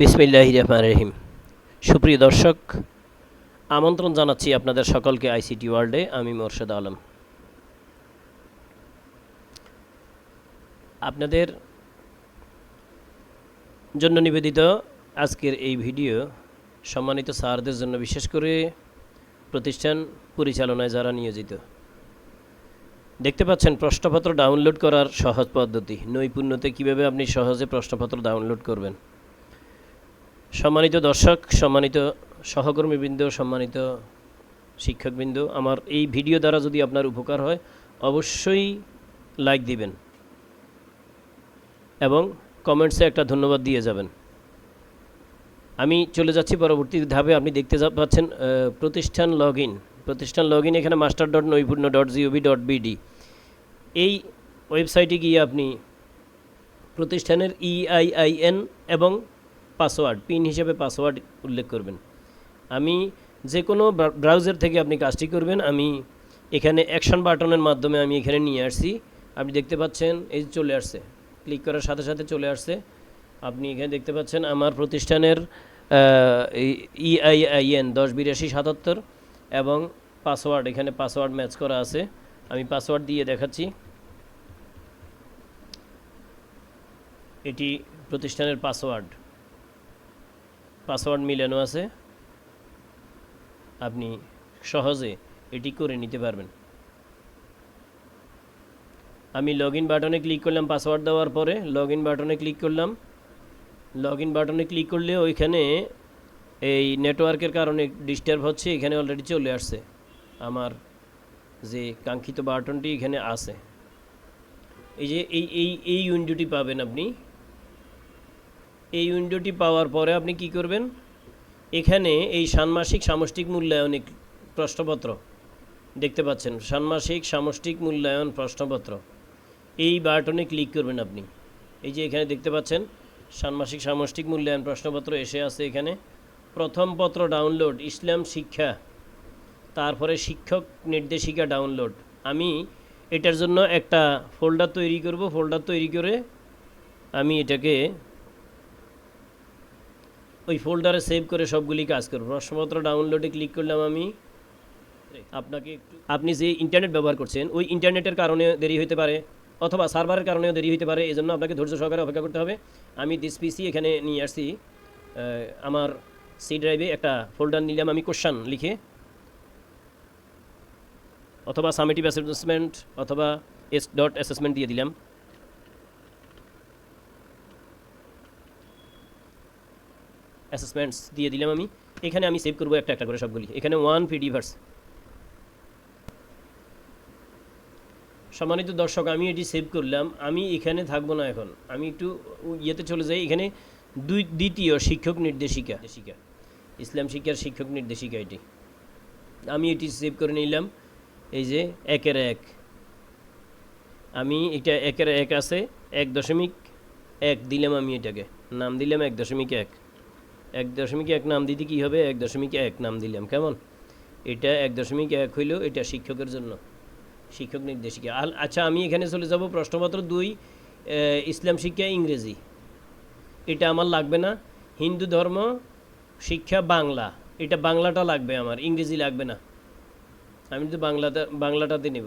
বিসমিল্লাহ রহমান রহিম সুপ্রিয় দর্শক, আমন্ত্রণ জানাচ্ছি আপনাদের সকলকে আইসিটি ওয়ার্ল্ডে। আমি মোর্শেদ আলম। আপনাদের জন্য নিবেদিত আজকের এই ভিডিও সম্মানিত স্যারদের জন্য বিশেষ করে প্রতিষ্ঠান পরিচালনায় যারা নিয়োজিত। দেখতে পাচ্ছেন, প্রশ্নপত্র ডাউনলোড করার সহজ পদ্ধতি। নৈপুণ্যতে কীভাবে আপনি সহজে প্রশ্নপত্র ডাউনলোড করবেন? সম্মানিত দর্শক, সম্মানিত সহকর্মীবৃন্দ, সম্মানিত শিক্ষকবৃন্দ, আমার এই ভিডিও দ্বারা যদি আপনার উপকার হয়, অবশ্যই লাইক দিবেন এবং কমেন্টসে একটা ধন্যবাদ দিয়ে যাবেন। আমি চলে যাচ্ছি পরবর্তী ধাপে, আপনি দেখতে পাচ্ছেন প্রতিষ্ঠান লগ প্রতিষ্ঠান লগ এখানে master dot Noipunno dot GOV dot BD এই ওয়েবসাইটে গিয়ে আপনি প্রতিষ্ঠানের E ইআইআইএন এবং পাসওয়ার্ড পিন হিসেবে পাসওয়ার্ড উল্লেখ করবেন। আমি যে কোনো ব্রাউজার থেকে আপনি কাজটি করবেন, আমি এখানে অ্যাকশন বাটনের মাধ্যমে আমি এখানে নিয়ে আসছি। আপনি দেখতে পাচ্ছেন, এই চলে আসছে। ক্লিক করার সাথে সাথে চলে আসছে। আপনি এখানে দেখতে পাচ্ছেন, আমার প্রতিষ্ঠানের E ইআইআইএন দশ বিরাশি সাতাত্তর এবং পাসওয়ার্ড এখানে পাসওয়ার্ড ম্যাচ করা আছে। আমি পাসওয়ার্ড দিয়ে দেখাচ্ছি। এটি প্রতিষ্ঠানের পাসওয়ার্ড পাসওয়ার্ড মিলানো আছে, আপনি সহজে এটি করে নিতে পারবেন। আমি লগ ইন বাটনে ক্লিক করলাম পাসওয়ার্ড দেওয়ার পরে লগ ইন বাটনে ক্লিক করলাম। লগ ইন বাটনে ক্লিক করলে ওইখানে এই নেটওয়ার্কের কারণে ডিস্টার্ব হচ্ছে, এখানে অলরেডি চলে আসছে। আমার যে কাঙ্ক্ষিত বাটনটি এখানে আছে। এই যে, এই এই এই উইন্ডোটি পাবেন আপনি। এই উইন্ডোটি পাওয়ার পরে আপনি কি করবেন? এখানে এই ষান্মাসিক সামষ্টিক মূল্যায়নিক প্রশ্নপত্র দেখতে পাচ্ছেন। ষান্মাসিক সামষ্টিক মূল্যায়ন প্রশ্নপত্র। এই বাটনে ক্লিক করবেন আপনি। এই যে এখানে দেখতে পাচ্ছেন, ষান্মাসিক সামষ্টিক মূল্যায়ন প্রশ্নপত্র এসে আছে এখানে। প্রথম পত্র ডাউনলোড, ইসলাম শিক্ষা, তারপরে শিক্ষক নির্দেশিকা ডাউনলোড। আমি এটার জন্য একটা ফোল্ডার তৈরি করব। ফোল্ডার তৈরি করে আমি এটাকে ওই ফোল্ডারে সেভ করে সবগুলি কাজ করব। প্রশ্নপত্র ডাউনলোডে ক্লিক করলাম আমি। আপনাকে আপনি যে ইন্টারনেট ব্যবহার করছেন ওই ইন্টারনেটের কারণে দেরি হতে পারে অথবা সার্ভারের কারণেও দেরি হতে পারে এই জন্য আপনাকে ধৈর্য সহকারে অপেক্ষা করতে হবে। আমি দিস পিসি এখানে নিয়ে আসছি। আমার সি ড্রাইভে একটা ফোল্ডার নিলাম আমি কোশ্চান লিখে। অথবা সামেটিভ অ্যাসেসমেন্ট অথবা এস ডট অ্যাসেসমেন্ট দিয়ে দিলাম। অ্যাসেসমেন্টস দিয়ে দিলাম আমি। এখানে আমি সেভ করব একটা একটা করে সবগুলি। এখানে ওয়ান পিডিভার্স সম্মানিত দর্শক, আমি এটি সেভ করলাম। আমি এখানে থাকব না এখন। আমি একটু ইয়েতে চলে যাই। এখানে দুই, দ্বিতীয় শিক্ষক নির্দেশিকা। শিক্ষা ইসলাম শিক্ষার শিক্ষক নির্দেশিকা এটি। আমি এটি সেভ করে নিলাম। এই যে একের এক। আমি এটা একের এক আছে। এক দশমিক এক দিলাম আমি এটাকে। নাম দিলাম এক দশমিক এক। এক দশমিক এক নাম দিতে কী হবে? এক দশমিক এক নাম দিলাম। কেমন? এটা এক দশমিক এক হইলেও এটা শিক্ষকের জন্য। শিক্ষক নির্দেশিকা। আল আচ্ছা আমি এখানে চলে যাব প্রশ্নপত্র দুই ইসলাম শিক্ষা, ইংরেজি। এটা আমার লাগবে না। হিন্দু ধর্ম, শিক্ষা, বাংলা। এটা বাংলাটা লাগবে আমার, ইংরেজি লাগবে না। আমি তো বাংলাতে বাংলাটাতে নেব।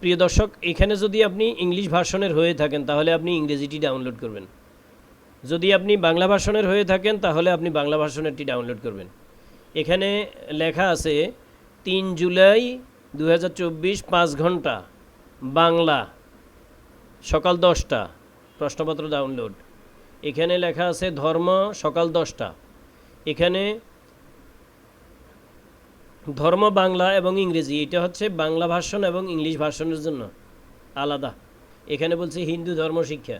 প্রিয় দর্শক, এখানে যদি আপনি ইংলিশ ভার্সনের হয়ে থাকেন, তাহলে আপনি ইংরেজিটি ডাউনলোড করবেন। যদি আপনি বাংলা ভার্সনের হয়ে থাকেন, তাহলে আপনি বাংলা ভার্সনেরটি ডাউনলোড করবেন। এখানে লেখা আছে, তিন জুলাই দু হাজার পাঁচ ঘণ্টা, বাংলা, সকাল দশটা, প্রশ্নপত্র ডাউনলোড এখানে লেখা আছে, ধর্ম, সকাল দশটা। এখানে ধর্ম, বাংলা এবং ইংরেজি, এটা হচ্ছে বাংলা ভার্সন এবং ইংলিশ ভার্সনের জন্য আলাদা। এখানে বলছে হিন্দু ধর্ম শিক্ষা।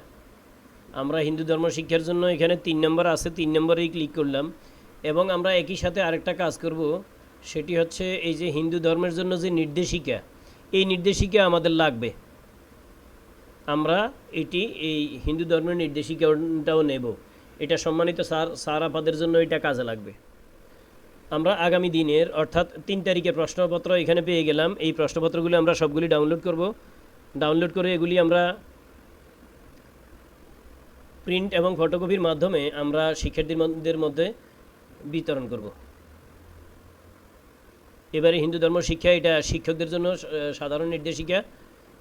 আমরা হিন্দু ধর্ম শিক্ষার জন্য এখানে তিন নম্বর আছে, তিন নম্বরেই ক্লিক করলাম। এবং আমরা একই সাথে আরেকটা কাজ করব, সেটি হচ্ছে এই যে হিন্দু ধর্মের জন্য যে নির্দেশিকা, এই নির্দেশিকা আমাদের লাগবে। আমরা এটি, এই হিন্দু ধর্মের নির্দেশিকাটাও নেব। এটা সম্মানিত স্যার স্যার আপাদের জন্য এটা কাজে লাগবে। আমরা আগামী দিনের, অর্থাৎ তিন তারিখের প্রশ্নপত্র এখানে পেয়ে গেলাম। এই প্রশ্নপত্রগুলি আমরা সবগুলি ডাউনলোড করব। ডাউনলোড করে এগুলি আমরা প্রিন্ট এবং ফটোকপির মাধ্যমে আমরা শিক্ষার্থীদের মধ্যে বিতরণ করব। এবারে হিন্দু ধর্ম শিক্ষা, এটা শিক্ষকদের জন্য সাধারণ নির্দেশিকা।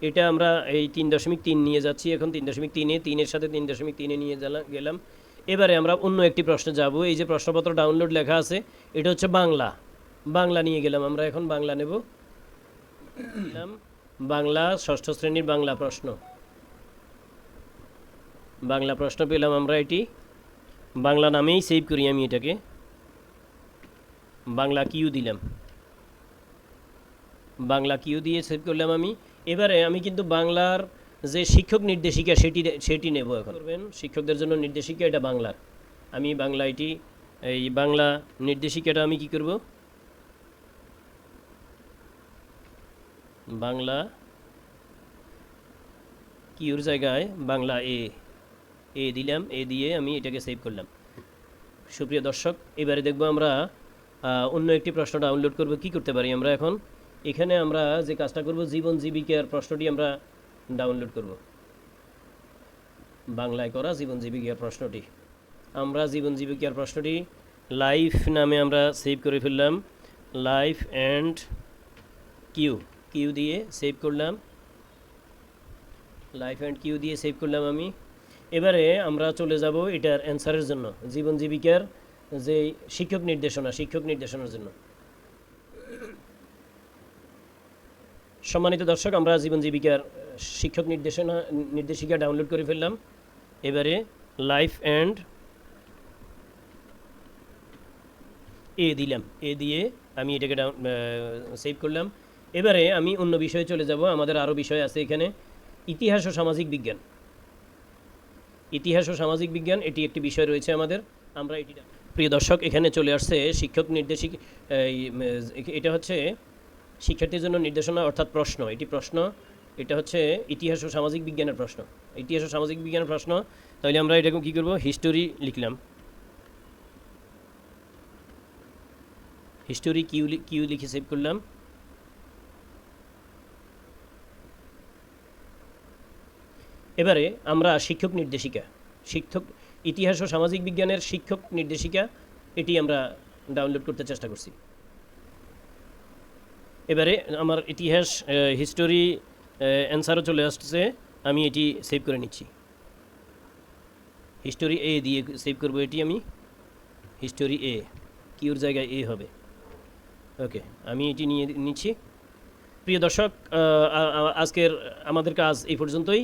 এটা আমরা এই তিন দশমিক তিন নিয়ে যাচ্ছি এখন, তিন দশমিক তিনে, তিনের সাথে তিন দশমিক তিনে নিয়ে গেলা- গেলাম। এবারে আমরা অন্য একটি প্রশ্নে যাব। এই যে প্রশ্নপত্র ডাউনলোড লেখা আছে, এটা হচ্ছে বাংলা। বাংলা নিয়ে গেলাম, আমরা এখন বাংলা নেব। বাংলা ষষ্ঠ শ্রেণির বাংলা প্রশ্ন। বাংলা প্রশ্ন পেলাম আমরা এটি। বাংলা নামেই সেভ করি আমি এটাকে। বাংলা কিউ দিলাম। বাংলা কিউ দিয়ে সেভ করলাম আমি। এবারে আমি কিন্তু বাংলার যে শিক্ষক নির্দেশিকা সেটি সেটি নেব এখন। করবেন? শিক্ষকদের জন্য নির্দেশিকা এটা বাংলার। আমি বাংলা এটি, এই বাংলা নির্দেশিকাটা আমি কি করব? বাংলা কিউর জায়গায় বাংলা এ এ দিলাম, এ দিয়ে আমি এটাকে সেভ করলাম। সুপ্রিয় দর্শক, এবারে দেখব আমরা অন্য একটি প্রশ্ন ডাউনলোড করব, কি করতে পারি আমরা এখন? এখানে আমরা যে কাজটা করব, জীবন জীবিকার প্রশ্নটি আমরা ডাউনলোড করব। বাংলায় করা জীবন জীবিকার প্রশ্নটি। আমরা জীবন জীবিকার প্রশ্নটি লাইফ নামে আমরা সেভ করে ফেললাম। লাইফ অ্যান্ড কিউ কিউ দিয়ে সেভ করলাম। লাইফ অ্যান্ড কিউ দিয়ে সেভ করলাম আমি। এবারে আমরা চলে যাব এটার অ্যান্সারের জন্য, জীবন জীবিকার যে শিক্ষক নির্দেশনা, শিক্ষক নির্দেশনার জন্য। সম্মানিত দর্শক, আমরা জীবন জীবিকার শিক্ষক নির্দেশনা, নির্দেশিকা ডাউনলোড করে ফেললাম। এবারে লাইফ অ্যান্ড এ দিলাম। এ দিয়ে আমি এটাকে ডাউন সেভ করলাম। এবারে আমি অন্য বিষয়ে চলে যাব। আমাদের আরও বিষয় আছে এখানে। ইতিহাস ও সামাজিক বিজ্ঞান। ইতিহাস ও সামাজিক বিজ্ঞান, এটি একটি বিষয় রয়েছে আমাদের। আমরা এটি প্রিয় দর্শক, এখানে চলে আসছে শিক্ষক নির্দেশিক এটা হচ্ছে শিক্ষার্থীর জন্য নির্দেশনা অর্থাৎ প্রশ্ন। এটি প্রশ্ন, এটা হচ্ছে ইতিহাস ও সামাজিক বিজ্ঞানের প্রশ্ন। ইতিহাস ও সামাজিক বিজ্ঞানের প্রশ্ন তাহলে আমরা এটাকে কী করব? হিস্টোরি লিখলাম। হিস্টোরি কিউ কিউ লিখে সেভ করলাম। এবারে আমরা শিক্ষক নির্দেশিকা, শিক্ষক ইতিহাস ও সামাজিক বিজ্ঞানের শিক্ষক নির্দেশিকা, এটি আমরা ডাউনলোড করতে চেষ্টা করছি। এবারে আমার ইতিহাস হিস্টোরি অ্যান্সারও চলে আসছে, আমি এটি সেভ করে নিচ্ছি। হিস্টোরি এ দিয়ে সেভ করব এটি আমি। হিস্টোরি এ কিউর জায়গায় এ হবে? ওকে আমি এটি নিয়ে নিচ্ছি। প্রিয় দর্শক আজকের আমাদের কাজ এই পর্যন্তই।